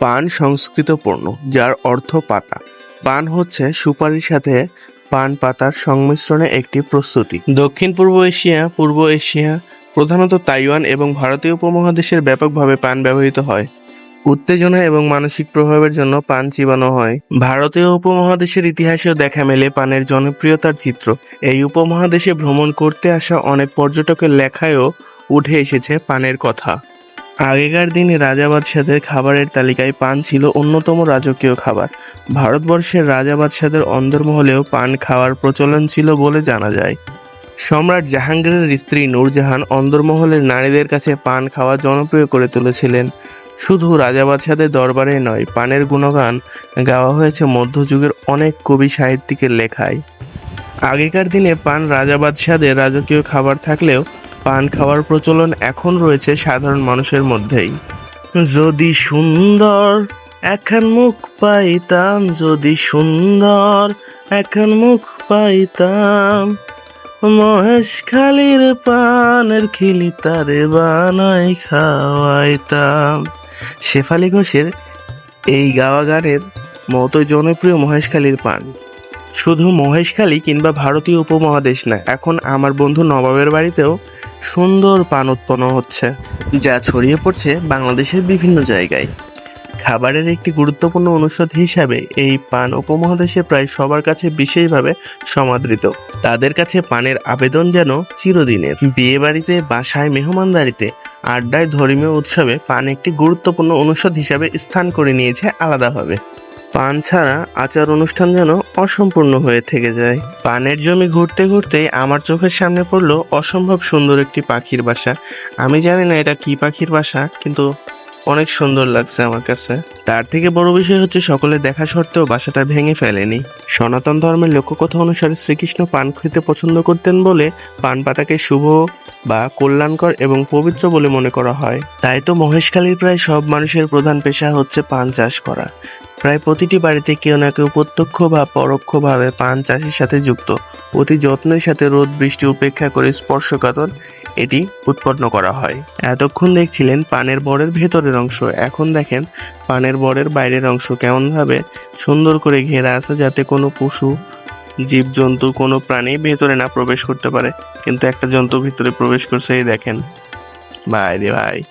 পান সংস্কৃত পণ্য যার অর্থ পাতা। পান হচ্ছে সুপারির সাথে পান পাতার সংমিশ্রণে একটি প্রস্তুতি। দক্ষিণ পূর্ব এশিয়া পূর্ব এশিয়া, প্রধানত তাইওয়ান এবং ভারতীয় উপমহাদেশের ব্যাপকভাবে পান ব্যবহৃত হয়। উত্তেজনা এবং মানসিক প্রভাবের জন্য পান চিবানো হয়। ভারতীয় উপমহাদেশের ইতিহাসেও দেখা মেলে পানের জনপ্রিয়তার চিত্র। এই উপমহাদেশে ভ্রমণ করতে আসা অনেক পর্যটকের লেখায়ও উঠে এসেছে পানের কথা। আগেকার দিনে রাজা বাদশাদের খাবারের তালিকায় পান ছিল অন্যতম রাজকীয় খাবার। ভারতবর্ষের রাজা বাদশাদের অন্দরমহলেও পান খাওয়ার প্রচলন ছিল বলে জানা যায়। সম্রাট জাহাঙ্গীরের স্ত্রী নূরজাহান অন্দরমহলের নারীদের কাছে পান খাওয়া জনপ্রিয় করে তুলেছিলেন। শুধু রাজা বাদশাদের দরবারে নয়, পানের গুণগান গাওয়া হয়েছে মধ্যযুগের অনেক কবি সাহিত্যিকের লেখায়। আগেকার দিনে পান রাজা বাদশাদের রাজকীয় খাবার থাকলেও পান খাওয়ার প্রচলন এখন রয়েছে সাধারণ মানুষের মধ্যেই। যদি সুন্দর, এখন মুখ পাইতাম। যদি সুন্দর, এখন মুখ পাইতাম। মহেশ খালির পানের খিলি তারে বানাই খাওয়াইতাম। শেফালি ঘোষের এই গাওয়া গানের মতো জনপ্রিয় মহেশখালীর পান। শুধু মহেশখালী কিংবা ভারতীয় উপমহাদেশ না, এখন আমার বন্ধু নবাবের বাড়িতেও সুন্দর পান উৎপন্ন হচ্ছে, যা ছড়িয়ে পড়ছে বাংলাদেশের বিভিন্ন জায়গায়। খাবারের একটি গুরুত্বপূর্ণ অনুষদ হিসাবে এই পান উপমহাদেশে প্রায় সবার কাছে বিশেষভাবে সমাদৃত। তাদের কাছে পানের আবেদন যেন চিরদিনের। বিয়ে বাড়িতে বাসায়, মেহমানদারিতে, আড্ডায় ধর্মীয় উৎসবে পান একটি গুরুত্বপূর্ণ অনুষদ হিসাবে স্থান করে নিয়েছে আলাদাভাবে। পান ছাড়া আচার অনুষ্ঠান যেন অসম্পূর্ণ হয়ে থেকে যায়। পানের জমি ঘুরতে ঘুরতে আমার চোখের সামনে পড়ল অসম্ভব সুন্দর একটি পাখির বাসা। আমি জানি না এটা কি পাখির বাসা, কিন্তু অনেক সুন্দর লাগছে আমার কাছে। তার থেকে বড় বিষয় হচ্ছে সকলে দেখা সত্ত্বেও বাসাটা ভেঙে ফেলেনি। সনাতন ধর্মের লক্ষ্যকথা অনুসারে শ্রীকৃষ্ণ পান খেতে পছন্দ করতেন বলে পান পাতাকে শুভ বা কল্যাণকর এবং পবিত্র বলে মনে করা হয়। তাই তো মহেশখালীর প্রায় সব মানুষের প্রধান পেশা হচ্ছে পান চাষ করা। প্রায় প্রতিটি বাড়িতে কেউ না কেউ প্রত্যক্ষ বা পরোক্ষভাবে পান চাষের সাথে যুক্ত। অতি যত্নের সাথে রোদ, বৃষ্টি উপেক্ষা করে স্পর্শকাতর এটি উৎপন্ন করা হয়। এতক্ষণ দেখছিলেন পানের বরের ভেতরের অংশ। এখন দেখেন পানের বরের বাইরের অংশ কেমনভাবে সুন্দর করে ঘেরা আছে যাতে কোনো পশু, জীবজন্তু, কোনো প্রাণী ভেতরে না প্রবেশ করতে পারে। কিন্তু একটা জন্তু ভিতরে প্রবেশ করছে, এই দেখেন। ভাই রে ভাই।